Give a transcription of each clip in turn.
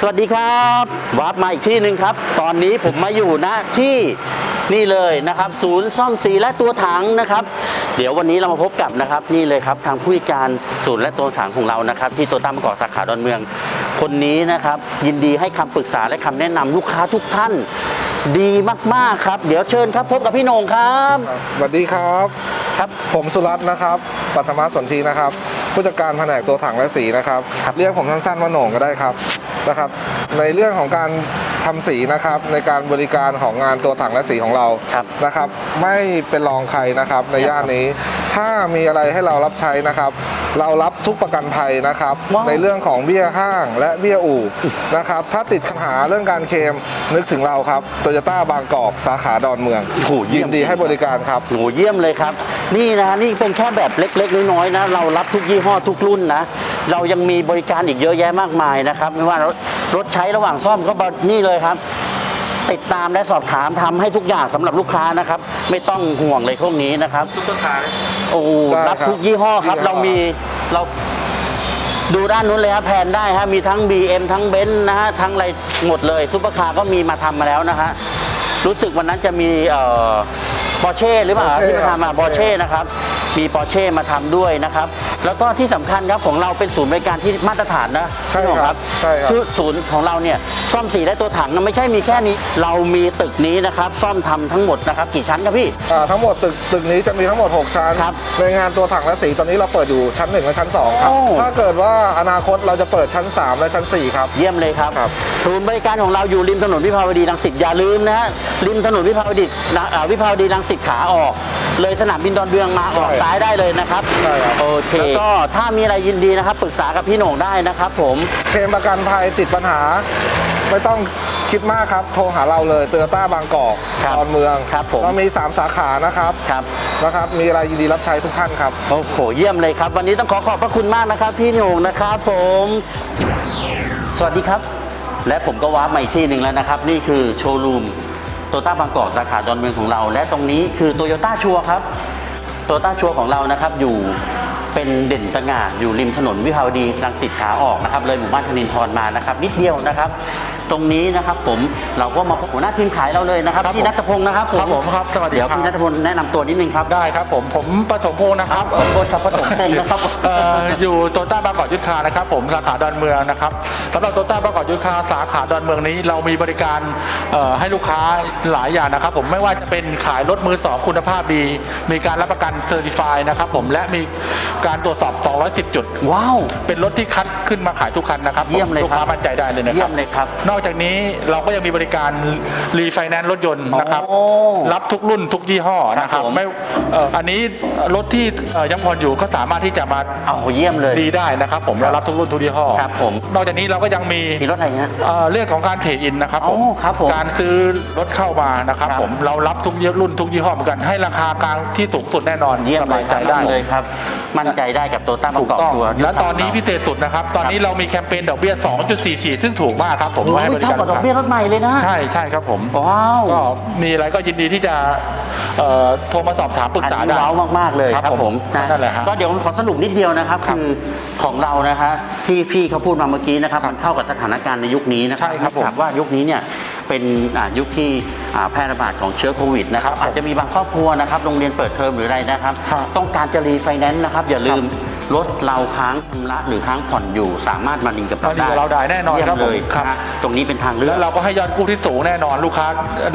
สวัสดีครับวาร์ปมาอีกที่หนึ่งครับ ตอนนี้ผมมาอยู่นะที่นี่เลยนะครับ ศูนย์ซ่อมสีและตัวถังนะครับ เดี๋ยววันนี้เรามาพบกับนะครับ นี่เลยครับทางผู้จัดการศูนย์และตัวถังของเรานะครับ ที่โตต้ามะกอกสาขาดอนเมือง คนนี้นะครับ ยินดีให้คำปรึกษาและคำแนะนำลูกค้าทุกท่าน ดีมากๆครับ เดี๋ยวเชิญครับพบกับพี่โหนงครับ สวัสดีครับครับผมสุรัตน์นะครับ ปัทมาสนทีนะครับ ผู้จัดการแผนกตัวถังและสีนะครับครับเรียกผมสั้นๆว่าโหน่งก็ได้ครับ นะครับ ในเรื่องของการทำสีนะครับในการบริการของงานตัวถังและสีของเราครับนะครับ ไม่เป็นรองใครนะครับในย่านนี้ ถ้ามีอะไรให้เรารับใช้นะครับ เรารับทุกประกันภัยนะครับว้าวในเรื่องของเบี้ยห้างและเบี้ยอู่นะครับ ถ้าติดปัญหาเรื่องการเคลมนึกถึงเราครับโตโยต้าบางกอกสาขาดอนเมืองโอ้โหเยี่ยิยมนดีให้บริการครับโหเยี่ยมเลยครับ นี่นะฮะนี่เป็นแค่แบบเล็ก ๆ น้อยๆนะ เรารับทุกยี่ห้อทุกรุ่นนะ เรายังมีบริการอีกเยอะแยะมากมายนะครับ ไม่ว่ารถรถใช้ระหว่างซ่อมก็บนี่เลยครับ ติดตามและสอบถามทำให้ทุกอย่างสำหรับลูกค้านะครับ ไม่ต้องห่วงเลยพวกนี้นะครับทุกต้นทางโอ้โหได้ครับรับทุกยี่ห้อครับยี่ห้อเรามีเราดูด้านนู้นเลยครับแผนได้ฮะมีทั้ง BM ทั้งเบนซ์นะฮะทั้งอะไรหมดเลยซุปเปอร์คาร์ก็มีมาทำมาแล้วนะฮะรู้สึกวันนั้นจะมีเอ่อปอร์เช่หรือเปล่า Porsche ที่มาทำมาครับปอร์เช่นะครับมีปอร์เช่มาทำด้วยนะครับ แล้วก็ที่สำคัญครับของเราเป็นศูนย์บริการที่มาตรฐานนะใช่พี่หนุ่มครับใช่ครับอศูนย์ของเราเนี่ยซ่อมสีและตัวถังนะไม่ใช่มีแค่นี้ เรามีตึกนี้นะครับซ่อมทำทั้งหมดนะครับกี่ชั้นครับพี่ อ่าทั้งหมดตึกตึกนี้จะมีทั้งหมด 6 ชั้น ครับในงานตัวถังและสีตอนนี้เราเปิดอยู่ชั้น 1 และชั้น 2 ครับ โอ้ ถ้าเกิดว่าอนาคตเราจะเปิดชั้น 3 และชั้น 4 ครับ เยี่ยมเลยครับ ครับ ศูนย์บริการของเราอยู่ริมถนนวิภาวดีรังสิตอย่าลืมนะฮะริมถนนวิภาวดีนะอ่าวิภาวดีรังสิตขาออก เลยสนามบินดอนเมืองมาออกซ้ายได้เลยนะครับใช่ครับ โอเค แล้วก็ถ้ามีอะไรยินดีนะครับ ปรึกษากับพี่โหน่งได้นะครับผม เคลมประกันภัยติดปัญหา ไม่ต้องคิดมากครับ โทรหาเราเลยเตอร์ต้าบางกอกครับตอนเมืองครับผม เรามี 3 สาขานะครับครับ นะครับ มีอะไรยินดีรับใช้ทุกท่านครับ โอ้โห เยี่ยมเลยครับ วันนี้ต้องขอขอบพระคุณมากนะครับ พี่โหน่งนะครับผม สวัสดีครับ และผมก็ว้าร์ปมาอีกที่หนึ่งแล้วนะครับ นี่คือโชว์รูมโตต้าบางกอกสาขาดอนเมืองของเรา และตรงนี้คือโตโยต้าชัวครับโตโยต้าชัวของเรานะครับอยู่ เป็นเด่นตะง่าอยู่ริมถนนวิภาวดีรังสิตขาออกนะครับเลยหมู่บ้านธนินทรมานะครับนิดเดียวนะครับ ตรงนี้นะครับผมเราก็มาพบหัวหน้าทีมขายเราเลยนะครับครับพี่ผม นัทพงศ์นะครับผมครับผมครับสวัสดีเดี๋ยวครับพี่นัทพงศ์แนะนำตัวนิดนึงครับได้ครับผมผมปฐมพงศ์นะครับขอบคุณครับปฐมพงศ์นะครับ เอ่ออยู่โตต้าบางกอกยุทธคานะครับผมสาขาดอนเมืองนะครับสำหรับโตต้าบางกอกยุทธคาสาขาดอนเมืองนี้เรามีบริการเอ่อให้ลูกค้าหลายอย่างนะครับ ผมไม่ว่าจะเป็นขายรถมือสองคุณภาพดี มีการรับประกันเซอร์ติฟายนะครับผมและมีการตรวจสอบ 210 จุด ว้าว เป็นรถที่คัดขึ้นมาขายทุกคันนะครับผเยี่ยมเลยลูกค้าครับมั่นใจได้เลยนะคเยี่รัยบมเลยครับ นอกจากนี้เราก็ยังมีบริการรีไฟแนนซ์รถยนต์นะครับ โอ้รับทุกรุ่นทุกยี่ห้อนะคครัรับบผม ไม่เอ่ออันนี้รถที่เอ่อยังผ่อนอยู่ก็สามารถที่จะมาเอาเยี่ยมเลย ดีได้นะครับ ผมเรารับทุกรุ่นทุกยี่ห้อครับผม นอกจากนี้เราก็ยังมี มีรถอะไรฮะ เอ่อเรื่องของการเทรดอินนะครับผมโอ้ครับผมการซื้อรถเข้ามานะครับครับผม เรารับทุกรุ่นทุกยี่ห้อเหมือนกัน ให้ราคากลางที่สูงสุดแน่นอนเยี่ยมสเลบายยใจได้เลยครับ มั่นใจได้กับโตต้าบางถูกกอกต้อง ตัวและตอนนี้พิเศษสุดนะครับ ตอนนี้เรามีแคมเปญดอกเบี้ย 2.44 ซึ่งถูกมากครับผมโอ้ไว้ให้ยบริเท่าการกับดอกเบี้ยรถใหม่เลยนะ ใช่ใช่ครับผมว้าวก็มีอะไรก็ยินดีที่จะเอ่อโทรมาสอบถามปรึกษาอันนี้ได้ว้าวมากๆเลยครับครับผมผมนั่นแหละฮะก็เดี๋ยวผมขอสรุปนิดเดียวนะครับครับคือของเรานะฮะที่พี่เขาพูดมาเมื่อกี้นะครับครับมันเข้ากับสถานการณ์ในยุคนี้นะครัใช่ครับผมหากว่ายุคนี้เนี่ยเป็นอ่ายุคที่อ่าแพร่ระบาดของเชื้อโควิดนะครับครับผมอาจจะมีบางครอบครัวนะครับโรงเรียนเปิดเทอมหรืออะไรนะครับครับต้องการจะรีไฟแนนซ์นะครับ อย่าลืม รถเราค้างชำระหรือค้างผ่อนอยู่สามารถมาลิงก์กับเรามาลิงก์ได้กับเราได้แน่นอนเยี่ยครับมผมเลยครับนะฮะตรงนี้เป็นทางเลือแล้กวเราก็ให้ยอดกู้ที่สูงแน่นอนลูกค้า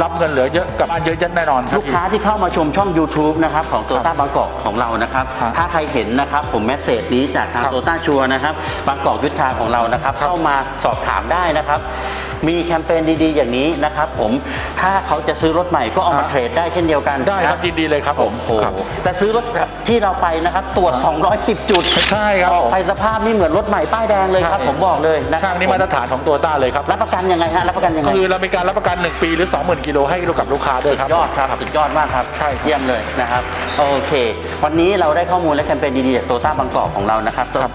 รับเงินเหลือเยอะกลับบ้านเยอะๆแน่นอนรับลูกค้าที่เข้ามาชมช่อง YouTube นะครับของโตต้าบางกอกของเรานะครับครับถ้าใครเห็นนะครับผมแมสเซจนี้จากทางครับโตต้าชัวนะครับบางกอกยุทธาของเรานะครับครับเข้ามาสอบถามได้นะครับ มีแคมเปญดีๆ อย่างนี้นะครับผมถ้าเขาจะซื้อรถใหม่ก็เอามาเทรดได้เช่นเดียวกันได้ครับยินดีเลยครับผมโอ้โหครับแต่ซื้อรถที่เราไปนะครับตรวจ 210 จุดใช่ครับออกผมไปสภาพนี่เหมือนรถใหม่ป้ายแดงเลยครับใช่ผมบอกเลยนะคช่ารับงนี้มาตรฐานของตัวต้าเลยครับรับประกันยังไงฮะรับประกันยังไงคือเรามีการรับประกัน 1 ปีหรือ 20,000กิโลให้กับลูกค้าด้วยครับยอดครับสุดยอดมากครับใช่ครับเยี่ยมเลยนะครับโอเค วันนี้เราได้ข้อมูลและแคมเปญดีๆจากโตต้าบางกอกของเรานะครับครับ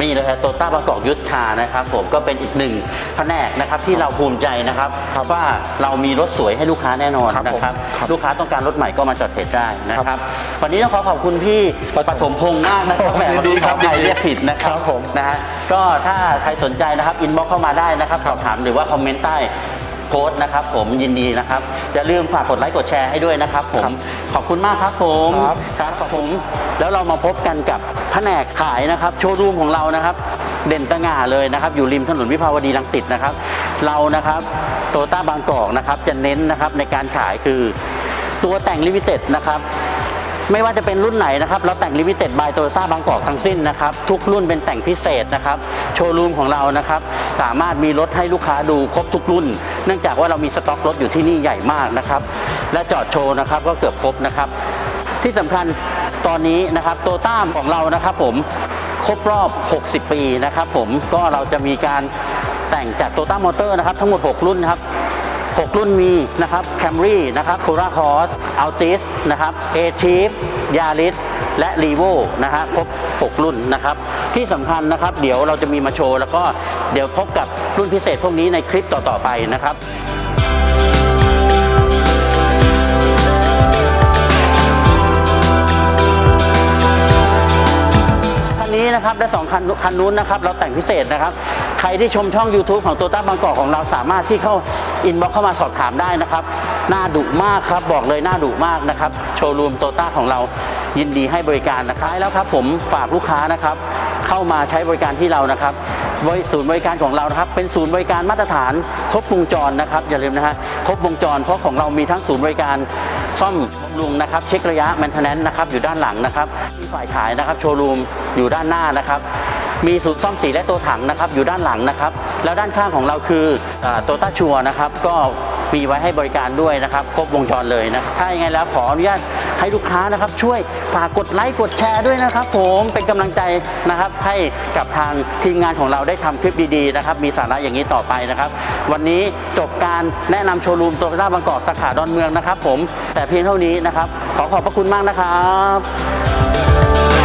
มีเลยครับโตต้าบางกอกยุทธคานะครับผมก็เป็นอีกหนึ่งแผนกนะครับที่เราภูมิใจนะครับครับว่าเรามีรถสวยให้ลูกค้าแน่นอนครับนะครับผมครับลูกค้าต้องการรถใหม่ก็มาจอดเทรดได้นะคครัรับบวันนี้ต้องขอขอบคุณพี่ปฐมพงษ์มากนะครับแหมยินดีครับใครยินดีเรียกผิดนะครับครับผมนะฮะก็ถ้าใครสนใจนะครับอินบ็อกเข้ามาได้นะครับสอบถามหรือว่าคอมเมนต์ใต้โพสต์นะครับผมยินดีนะครับอย่าลืมฝากกดไลค์กดแชร์ให้ด้วยนะครับผมขอบคุณมากครับผมครับ ครับขอบผมแล้วเรามาพบกันกับแผนกขายนะครับ โชว์รูมของเรานะครับ เด่นตะง่าเลยนะครับ อยู่ริมถนนวิภาวดีรังสิตนะครับ เรานะครับโตต้าบางกอกนะครับจะเน้นนะครับในการขายคือตัวแต่งลิมิเต็ดนะครับไม่ว่าจะเป็นรุ่นไหนนะครับ เราแต่งลิมิเต็ดบายโตโยต้าบางกอกทั้งสิ้นนะครับ ทุกรุ่นเป็นแต่งพิเศษนะครับ โชว์รูมของเรานะครับ สามารถมีรถให้ลูกค้าดูครบทุกรุ่น เนื่องจากว่าเรามีสต็อกรถอยู่ที่นี่ใหญ่มากนะครับ และจอดโชว์นะครับก็เกือบครบนะครับ ที่สำคัญตอนนี้นะครับโตต้าของเรานะครับผม ครบรอบ 60 ปีนะครับผมก็เราจะมีการแต่งจากโตต้ามอเตอร์นะครับทั้งหมด 6 รุ่นนะครับ 6 รุ่นมีนะครับ Camry นะครับ Cora Cross Altis นะครับ a t i v Yaris และ r e v o นะฮะครบ 6 รุ่นนะครับ ที่สำคัญนะครับเดี๋ยวเราจะมีมาโชว์ แล้วก็เดี๋ยวพบกับรุ่นพิเศษพวกนี้ในคลิปต่อ ๆ ไปนะครับ นนี้นะครับและสองคันคันนู้นนะครับเราแต่งพิเศษนะครับ ใครที่ชมช่อง YouTube ของโตต้าบางกอกของเราสามารถที่เข้าอินบ็อกเข้ามาสอบถามได้นะครับหน้าดุมากครับบอกเลยหน้าดุมากนะครับโชว์รูมโตต้าของเรายินดีให้บริการนะครับแล้วครับผมฝากลูกค้านะครับ เข้ามาใช้บริการที่เรานะครับศูนย์บริการของเรานะครับ เป็นศูนย์บริการมาตรฐาน ครบวงจรนะครับอย่าลืมนะฮะครบวงจรเพราะของเรามีทั้งศูนย์บริการซ่อมำรุงนะครับเช็คระยะแมนเทนแนนนะครับอยู่ด้านหลังนะครับมีฝ่ายขายนะครับโชว์รูมอยู่ด้านหน้านะครับมีศูนย์ซ่อมสีและตัวถังนะครับอยู่ด้านหลังนะครับแล้วด้านข้างของเราคือโตต้าชัวนะครับก็มีไว้ให้บริการด้วยนะครับครบวงจรเลยนะถ้าอย่างไรแล้วขออนุญาต ให้ลูกค้านะครับช่วยฝากกดไลค์กดแชร์ด้วยนะครับ ผมเป็นกำลังใจนะครับให้กับทางทีมงานของเราได้ทำคลิปดีๆนะครับมีสาระอย่างนี้ต่อไปนะครับ วันนี้จบการแนะนำโชว์รูมโตโยต้าบางกอกสาขาดอนเมืองนะครับ ผมแต่เพียงเท่านี้นะครับ ขอขอบพระคุณมากนะครับ